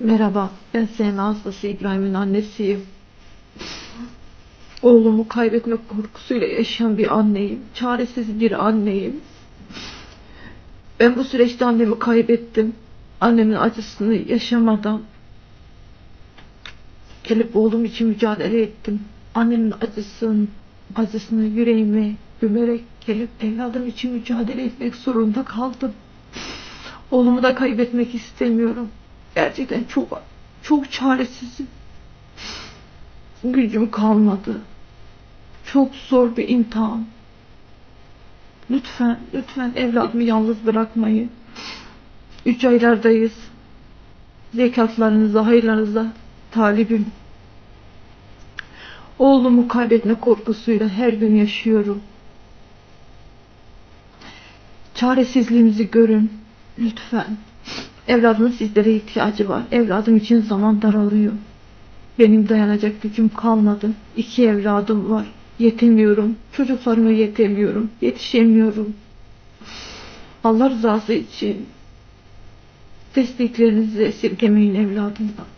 Merhaba, ben Sena hastası İbrahim'in annesiyim. Oğlumu kaybetmek korkusuyla yaşayan bir anneyim. Çaresiz bir anneyim. Ben bu süreçte annemi kaybettim. Annemin acısını yaşamadan gelip oğlum için mücadele ettim. Annemin acısını, acısını yüreğime gömerek gelip evladım için mücadele etmek zorunda kaldım. Oğlumu da kaybetmek istemiyorum. Gerçekten çok çok çaresizim. Gücüm kalmadı. Çok zor bir imtihan. Lütfen, lütfen evladımı yalnız bırakmayın. Üç aylardayız. Zekatlarınıza, hayırlarınıza talibim. Oğlumu kaybetme korkusuyla her gün yaşıyorum. Çaresizliğimizi görün. Lütfen. Evladımın sizlere ihtiyacı var. Evladım için zaman daralıyor. Benim dayanacak gücüm kalmadı. İki evladım var. Yetemiyorum. Çocuklarıma yetemiyorum. Yetişemiyorum. Allah rızası için desteklerinizi esirgemeyin evladımdan.